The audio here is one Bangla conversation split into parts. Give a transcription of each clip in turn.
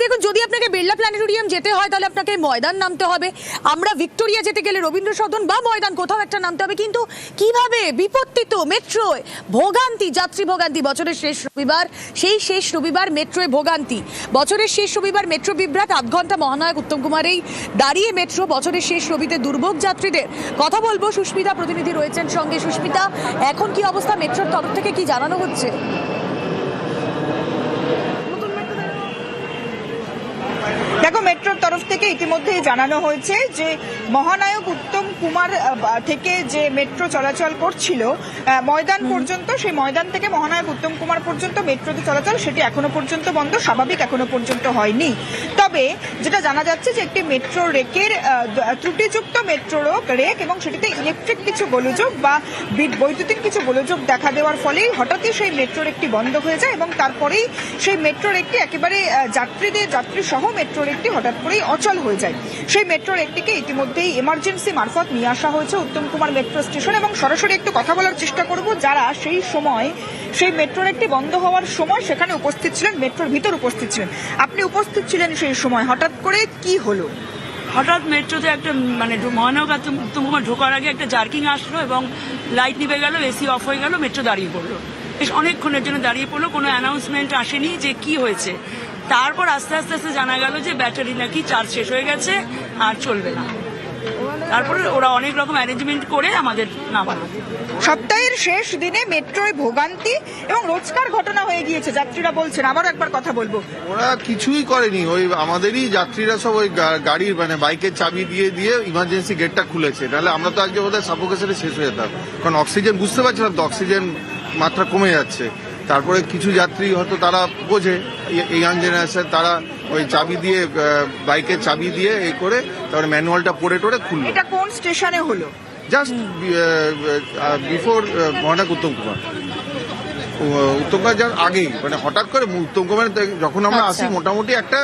দেখুন, যদি আপনাকে বিড়লা প্ল্যানেটোরিয়াম যেতে হয়, তাহলে আপনাকে ময়দান নামতে হবে। আমরা ভিক্টোরিয়া যেতে গেলে রবীন্দ্র সদন বা ময়দান কোথাও একটা নামতে হবে। কিন্তু কীভাবে বিপত্তি তো মেট্রোয় ভোগান্তি, যাত্রী ভোগান্তি, বছরের শেষ রবিবার, সেই শেষ রবিবার মেট্রোয় ভোগান্তি, বছরের শেষ রবিবার মেট্রো বিভ্রাট, আধ ঘণ্টা মহানায়ক উত্তম কুমার এই দাঁড়িয়ে মেট্রো, বছরের শেষ রবিতে দুর্ভোগ যাত্রীদের। কথা বলব, সুস্মিতা প্রতিনিধি রয়েছেন সঙ্গে। সুস্মিতা, এখন কি অবস্থা? মেট্রোর তরফ থেকে কি জানানো হচ্ছে দেখো মেট্রোর তরফ থেকে ইতিমধ্যেই জানানো হয়েছে যে মহানায়ক উত্তম কুমার থেকে যে মেট্রো চলাচল করছিল ময়দান পর্যন্ত সেই ময়দান থেকে মহানায়ক উত্তম কুমার পর্যন্ত মেট্রোতে চলাচল সেটি এখনও পর্যন্ত বন্ধ স্বাভাবিক এখনও পর্যন্ত হয়নি। তবে যেটা জানা যাচ্ছে যে একটি মেট্রো রেকের ত্রুটিযুক্ত মেট্রো রেক এবং সেটিতে ইলেকট্রিক কিছু গোলযোগ বা বিদ- বৈদ্যুতিক কিছু গোলযোগ দেখা দেওয়ার ফলেই হঠাৎই সেই মেট্রো রেকটি বন্ধ হয়ে যায় এবং তারপরেই সেই মেট্রো রেকটি একেবারে যাত্রীদের যাত্রী সহ মেট্রো রেকটি হঠাৎ করেই অচল হয়ে যায়। সেই মেট্রো রেকটিকে ইতিমধ্যেই এমার্জেন্সি মারফত নিয়ে আসা হয়েছে উত্তম কুমার মেট্রো স্টেশন এবং সরাসরি একটু কথা বলার চেষ্টা করব। যারা সেই সময় সেই মেট্রো রেকটি বন্ধ হওয়ার সময় সেখানে উপস্থিত ছিলেন, মেট্রোর ভিতর উপস্থিত ছিলেন, আপনি উপস্থিত ছিলেন সেই সময়? হঠাৎ করে কি হলো? হঠাৎ মেট্রোতে একটা মানে মহানগর উত্তম কুমার ঢোকার আগে একটা জার্কিং আসলো এবং লাইট নিভে গেল এসি অফ হয়ে গেল, মেট্রো দাঁড়িয়ে পড়ল। বেশ অনেকক্ষণের জন্য দাঁড়িয়ে পড়ল। কোনো অ্যানাউন্সমেন্ট আসেনি যে কি হয়েছে। তারপর আস্তে আস্তে আস্তে জানা গেল যে ব্যাটারি নাকি চার্জ শেষ হয়ে গেছে আর চলবে না। তারপরে ওরা অনেক রকম অ্যারেঞ্জমেন্ট করে আমাদের নামালো। সপ্তাহের শেষ দিনে মেট্রোয় ভোগান্তি এবং রোজকার ঘটনা হয়ে গিয়েছে। যাত্রীরা বলছেন আবার একবার কথা বলব। ওরা কিছুই করেনি। ওই আমাদেরই যাত্রীরা সব ওই গাড়ির মানে বাইকের চাবি দিয়ে দিয়ে ইমার্জেন্সি গেটটা খুলেছে। তাহলে আমরা তো আজকে বোধহয় সাফোকেশনে শেষ হয়ে যেতাম। কারণ অক্সিজেন বুঝতে পারছিলাম তো অক্সিজেন মাত্রা কমে যাচ্ছে। তারপরে কিছু যাত্রী হয়তো তারা বোঝে ইয়াং জেনারেশন তারা ওই চাবি দিয়ে বাইকের চাবি দিয়ে এই করে তারপরে ম্যানুয়ালটা পড়ে টড়ে খুললো। এটা কোন স্টেশনে হলো? Just before Mahanayak Uttam Kumar. উত্তম কুমার যার আগেই মানে হঠাৎ করে উত্তম কুমার যখন আমরা আসি আচ্ছা। মোটামুটি একটা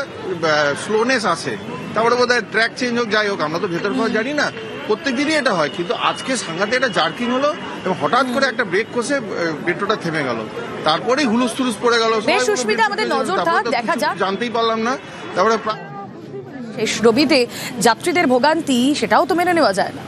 স্লোনেস আসে। তারপরে বোধ হয় ট্র্যাক চেঞ্জ হোক যাই হোক আমরা তো ভেতর ভাগ জানি না। প্রত্যেক দিনই এটা হয় কিন্তু আজকে সাংঘাতে একটা জার্কিং হলো এবং হঠাৎ করে একটা ব্রেক কষে মেট্রোটা থেমে গেল। তারপরেই হুলুস তুলুস পড়ে গেল সুস্মিতা, আমাদের নজর থাক, দেখা যাক। জানতেই পারলাম না। তারপরে প্রা- শেষ রবিতে যাত্রীদের ভোগান্তি সেটাও তো মেনে নেওয়া যায় না।